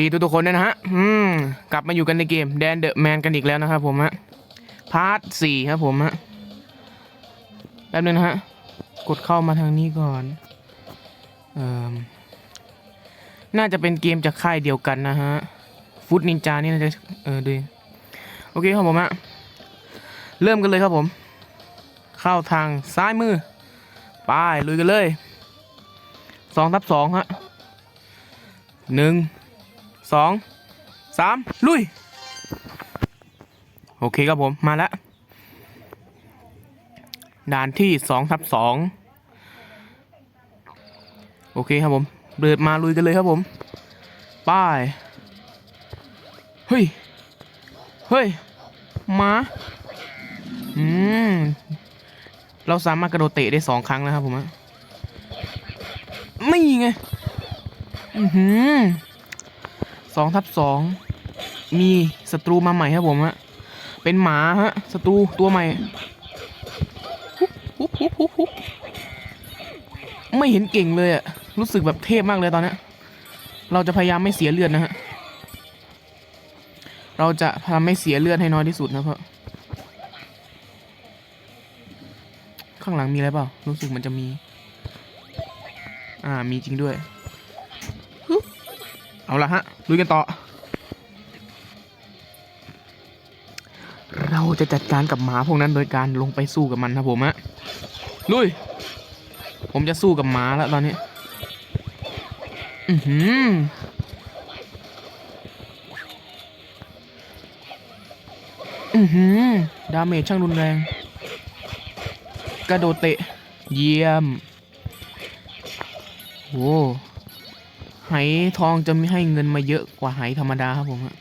ดีทุกๆคนด้วยนะฮะ อืม กลับมาอยู่กันในเกมแดนเดอะแมนกันอีกแล้วนะครับผมฮะ พาร์ทสี่ครับผมฮะ แป๊บนึงนะฮะ กดเข้ามาทางนี้ก่อนเอ่อน่าจะเป็นเกมจากค่ายเดียวกันนะฮะ ฟุตนินจานี่น่าจะ เออดีโอเคครับผมฮะ เริ่มกันเลยครับผม เข้าทางซ้ายมือ ไปลุยกันเลยสองทับสองฮะหนึ่ง สองสามลุย โอเคครับผมมาแล้วด่านที่สองทับสองโอเคครับผมเดินมาลุยกันเลยครับผม ป้าย เฮ้ย เฮ้ยมาอืม เราสามารถกระโดดเตะได้สองครั้งนะครับผมอะนี่ไง อือหือ สองทับสองมีศัตรูมาใหม่ครับผมฮะเป็นหมาฮะศัตรูตัวใหม่ฮุบฮุบฮุบฮุบไม่เห็นเก่งเลยอะรู้สึกแบบเทพมากเลยตอนนี้เราจะพยายามไม่เสียเลือดนะฮะเราจะพยายามไม่เสียเลือดให้น้อยที่สุดนะเพราะข้างหลังมีอะไรเปล่ารู้สึกมันจะมี อ่ามีจริงด้วย เอาละฮะลุยกันต่อ เราจะจัดการกับหมาพวกนั้นโดยการลงไปสู้กับมันนะผมฮะลุย ผมจะสู้กับหมาแล้วตอนนี้ อือหืออือหือดาเมจช่างรุนแรง กระโดดเตะ เยี่ยม โอ้ ไหทองจะไม่ให้เงินมาเยอะกว่าไหธรรมดาครับผมฮะ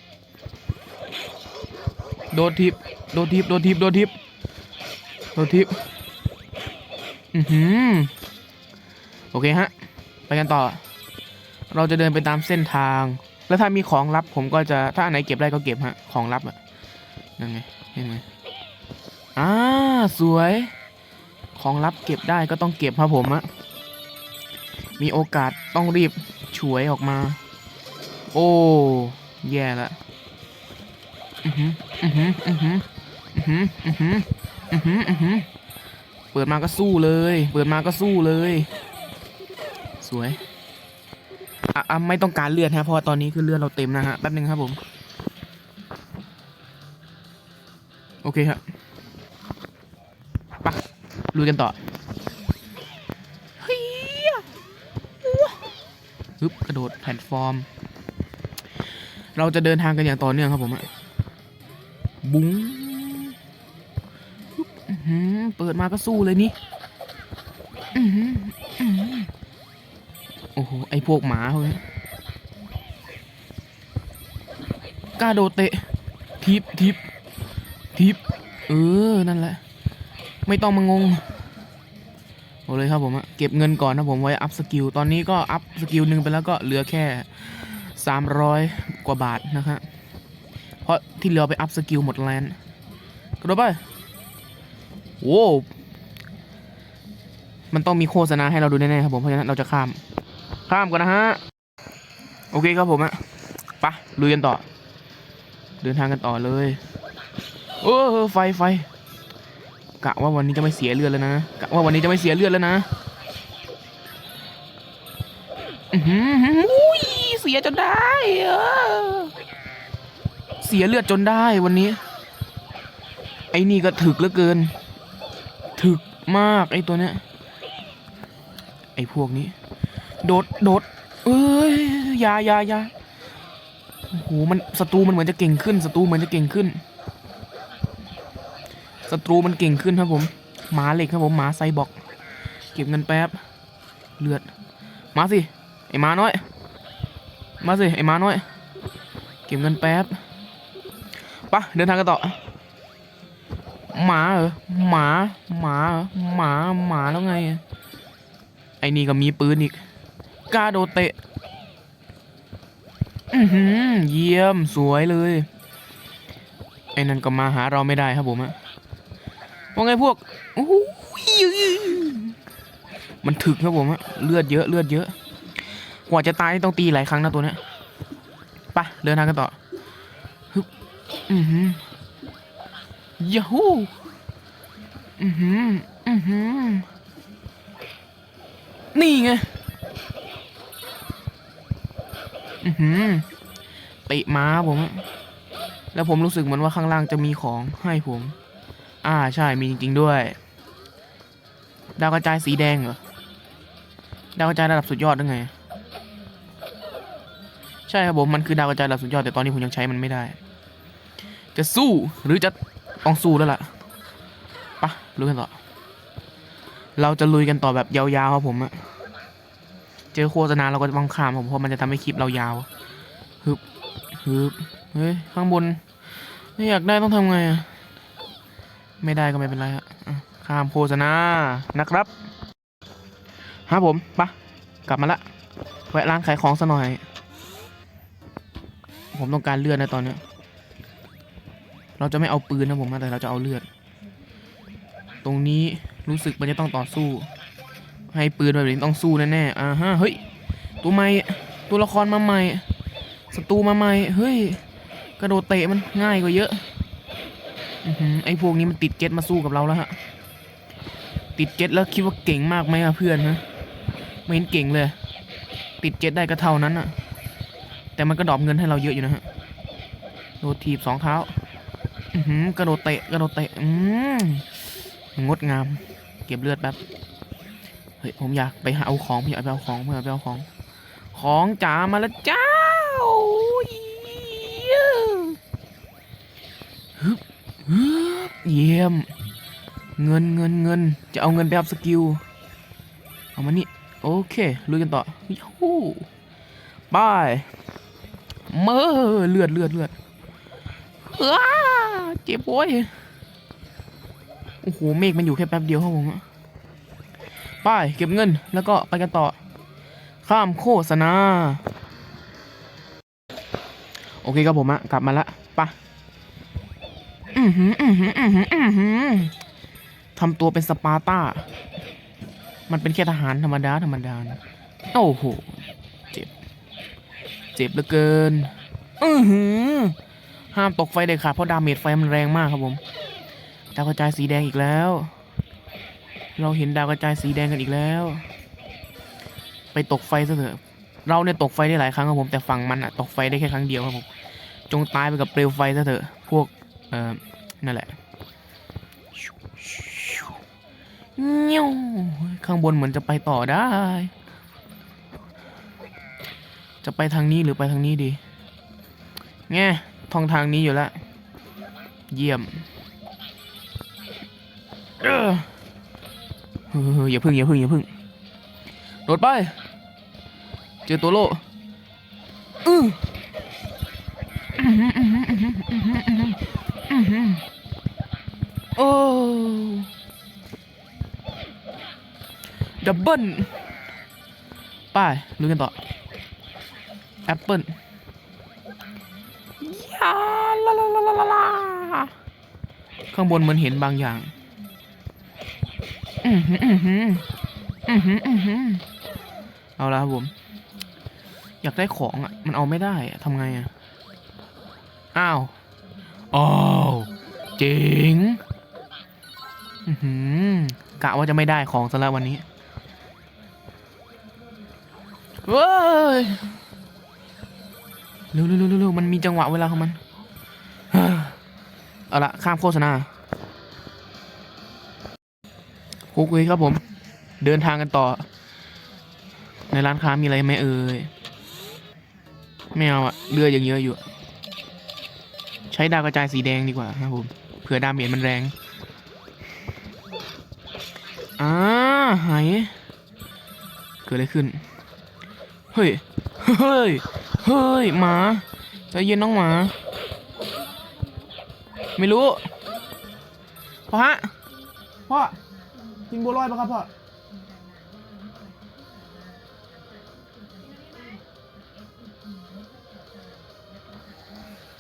โดดทิปโดดทิปโดดทิปโดดทิปโดดทิปอือหือโอเคฮะ ไปกันต่อ เราจะเดินไปตามเส้นทาง แล้วถ้ามีของลับผมก็จะถ้าอันไหนเก็บได้ก็เก็บฮะ ของลับอะนั่นไงเห็นไหมอ่าสวย ของลับเก็บได้ก็ต้องเก็บครับผมอะมีโอกาสต้องรีบ ฉวยออกมา โอ้แย่ละอือหืออือหืออือหืออือหืออือหืออือหืออือหือเปิดมาก็สู้เลย เปิดมาก็สู้เลย สวยอะไม่ต้องการเลือดฮะเพราะตอนนี้คือเลือดเราเต็มนะฮะแป๊บนึงครับผม โอเคครับไปะลุยกันต่อ ฮึบกระโดดแพลตฟอร์ม เราจะเดินทางกันอย่างต่อเนื่องครับผมบุ้งฮึบอื้อหือเปิดมาก็สู้เลยนี่โอ้โห ไอพวกหมาพวกนี้กล้าโดดเตะ ทิปทิปทิป เออ นั่นแหละ ไม่ต้องมางง เลยครับผมเก็บเงินก่อนนะผมไว้อัพสกิลตอนนี้ก็อัพสกิลหนึ่งไปแล้วก็เหลือแค่ 300 กว่าบาทนะครับเพราะที่เหลือไปอัพสกิลหมดแลนด์กระโดดไปโว้มันต้องมีโฆษณาให้เราดูแน่ๆครับผมเพราะฉะนั้นเราจะข้าม ข้ามก่อนนะฮะ โอเคครับผมอะไปะลุยกันต่อ เดินทางกันต่อเลยเออไฟไฟ กะว่าวันนี้จะไม่เสียเลือดแล้วนะกะว่าวันนี้จะไม่เสียเลือดแล้วนะอุ้ยเสียจนได้เออเสียเลือดจนได้วันนี้ ไอ้นี่ก็ถึกเหลือเกิน ถึกมากไอ้ตัวเนี้ยไอ้พวกนี้ โดดโดดเอ้ยยายายาโอ้โหมันศัตรูมันเหมือนจะเก่งขึ้นศัตรูเหมือนจะเก่งขึ้น ศัตรูมันเก่งขึ้นครับผมหมาเหล็กครับผมหมาไซบอร์กเก็บเงินแป๊บเลือด มาสิไอ้หมาน้อย มาสิไอ้หมาน้อย เก็บเงินแป๊บปะเดินทางกันต่อหมาเหรอหมาหมาหมาหมาแล้วไง ไอ้นี่ก็มีปืนอีกกล้าโดดเตะอือหือเยี่ยมสวยเลย ไอ้นั่นก็มาหาเราไม่ได้ครับผมอะ ว่าไงพวกโอ้มันถึกครับผมเลือดเยอะเลือดเยอะ กว่าจะตายต้องตีหลายครั้งนะตัวเนี้ยไปเดินทางกันต่อฮึบอือหือยาฮูอือหืออือหือนี่ไงอือหือตะม้าผม แล้วผมรู้สึกเหมือนว่าข้างล่างจะมีของให้ผม อ่าใช่มีจริง ๆ ด้วย ดาวกระจายสีแดงเหรอ ดาวกระจายระดับสุดยอดได้ไง ใช่ครับผมมันคือดาวกระจายระดับสุดยอดแต่ตอนนี้ผมยังใช้มันไม่ได้ จะสู้หรือจะต้องสู้แล้วล่ะไปะลุยกันต่อ เราจะลุยกันต่อแบบยาวๆครับผมอะเจอโฆษณาเราก็จะต้องข้ามผมเพราะมันจะทำให้คลิปเรายาวฮึบฮึบเฮ้ยข้างบนไม่อยากได้ต้องทำไงอะ ไม่ได้ก็ไม่เป็นไรอะข้ามโฆษณานะครับครับผมไปะกลับมาละแวะร้านขายของซะหน่อย ผมต้องการเลือดนะตอนนี้เราจะไม่เอาปืนนะผมนะแต่เราจะเอาเลือด ตรงนี้รู้สึกมันจะต้องต่อสู้ ให้ปืนแบบนี้ต้องสู้แน่ๆอ่าฮะเฮ้ยตัวใหม่ตัวละครมาใหม่ศัตรูมาใหม่เฮ้ยกระโดดเตะมันง่ายกว่าเยอะ ไอพวกนี้มันติดเจ็ตมาสู้กับเราแล้วฮะ ติดเจ็ตแล้วคิดว่าเก่งมากไหมอะเพื่อนฮะ ไม่เห็นเก่งเลย ติดเจ็ตได้ก็เท่านั้นอะแต่มันก็ดอปเงินให้เราเยอะอยู่นะฮะ โดดถีบสองเท้าอือหือกระโดดเตะกระโดดเตะอืมงดงาม เก็บเลือดแป๊บ เฮ้ยผมอยากไปหาเอาของผมอยากไปเอาของผมอยากไปเอาของ ของจ๋ามาแล้วจ้าโอ้ยฮึบฮึบ เยี่ยม เงินเงินเงินจะเอาเงินไปอัพสกิล เอามานี่ โอเคลุยกันต่อยูบายเมื่อเลือดเลือดเลือดอ้าเจ็บโว้ยโอ้โห เมฆมันอยู่แค่แป๊บเดียวครับผมไปเก็บเงินแล้วก็ไปกันต่อ ข้ามโฆษณา โอเคครับผมอะกลับมาละไปะ อือหืออือหืออือหืออือหือทำตัวเป็นสปาร์ตา มันเป็นแค่ทหารธรรมดาธรรมดานะโอ้โห เจ็บ เจ็บเหลือเกิน อือหือ ห้ามตกไฟเด็ดขาดเพราะดาเมจไฟมันแรงมากครับผม ดาวกระจายสีแดงอีกแล้ว เราเห็นดาวกระจายสีแดงกันอีกแล้ว ไปตกไฟซะเถอะ เราเนี่ยตกไฟได้หลายครั้งครับผม แต่ฝั่งมันอะตกไฟได้แค่ครั้งเดียวครับผม จงตายไปกับเปลวไฟซะเถอะ พวก อ่อนั่นแหละเงี้ยวข้างบนเหมือนจะไปต่อได้ จะไปทางนี้หรือไปทางนี้ดีแง่ท่องทางนี้อยู่แล้วเยี่ยมเออเอออย่าพึ่งอย่าพึ่งอย่าพึ่งโดดไป เจอตัวโลอืออื้อหืออื้อหืออื้อหือ ดับเบิลไปลุยกันต่อ แอปเปิลยาลาลาลาลาลาข้างบนเหมือนเห็นบางอย่าง อือหืออือหืออือหืออือหือเอาละครับผม อยากได้ของอะ มันเอาไม่ได้อะทำไงอะ อ้าว อ้าว เจ๋ง อือหือกะว่าจะไม่ได้ของซะแล้ววันนี้เว้ยเร็วเร็วเร็วเร็วมันมีจังหวะเวลาของมัน เอาละข้ามโฆษณาโอเคครับผม เดินทางกันต่อ ในร้านค้ามีอะไรไหมเอ่ยไม่เอาอะเรือยังเยอะอยู่ ใช้ดาวกระจายสีแดงดีกว่าครับผมเผื่อดาเมจมันแรง อ่าหายเกิดอะไรขึ้น เฮ้ย เฮ้ย เฮ้ย หมาใจเย็นน้องหมา ไม่รู้ พ่อฮะ พ่อ กินบัวลอยปะครับพ่อ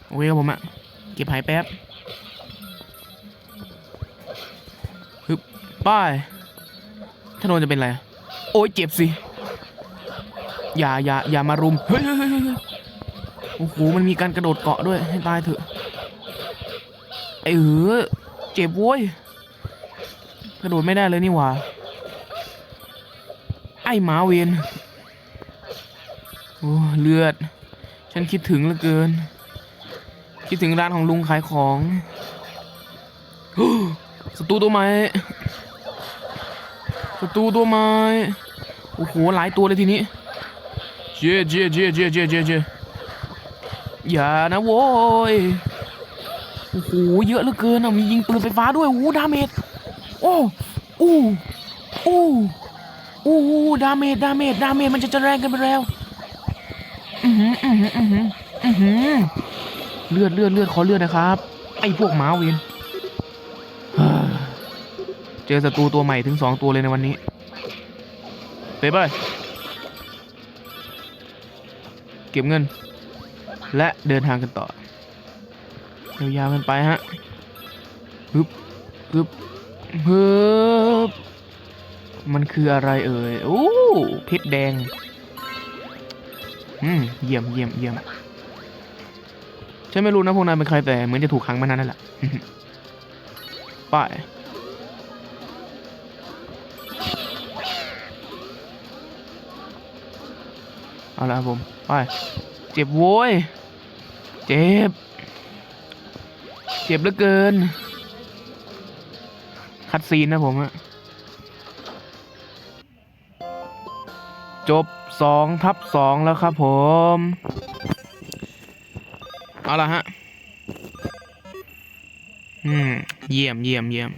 โอเคครับผมอะเก็บหายแป๊บ ฮึบป้าย ถ้าโดนจะเป็นอะไร โอ้ยเจ็บสิ อย่าอย่าอย่ามารุม เฮ้ยเฮ้ยเฮ้ยเฮ้ยโอ้โอ้โห มันมีการกระโดดเกาะด้วย ให้ตายเถอะ ไอ้เออเจ็บโว้ย กระโดดไม่ได้เลยนี่หว่า ไอ้หมาเวนโอ้เลือด ฉันคิดถึงเหลือเกิน คิดถึงร้านของลุงขายของศัตรูตัวใหม่ ศัตรูตัวใหม่โอ้โหหลายตัวเลยทีนี้เจ๊เจ๊เจ๊เจ๊เจ๊เจ๊เจ๊อย่านะโว้ยโอ้โหเยอะเหลือเกินอะมียิงปืนไฟฟ้าด้วยโอ้ดาเมจโอ้อู้อู้อู้ดาเมจดาเมจดาเมจมันจะจะแรงกันไปแล้วอือหืออือหืออือหืออือหือเลือดเลือดเลือดขอเลือดนะครับ ไอ้พวกหมาเวน อศัตรูตัวใหม่ถึงสองตัวเลยในวันนี้ไปไปเก็บเงิน และเดินทางกันต่อยาวๆกันไปฮะฮึบฮึบฮึบมันคืออะไรเอ่ยโอ้เพชรแดงอืมเยี่ยมเยี่ยมเยี่ยมฉันไม่รู้นะพวกนายเป็นใครแต่เหมือนจะถูกขังมานานนั่นแหละไป้าย เอาละครับผมไปเจ็บโว้ย เจ็บ เจ็บเหลือเกิน คัดซีนนะผมอะจบสองทับสองแล้วครับผม เอาละฮะ อืม เยี่ยมเยี่ยมเยี่ยม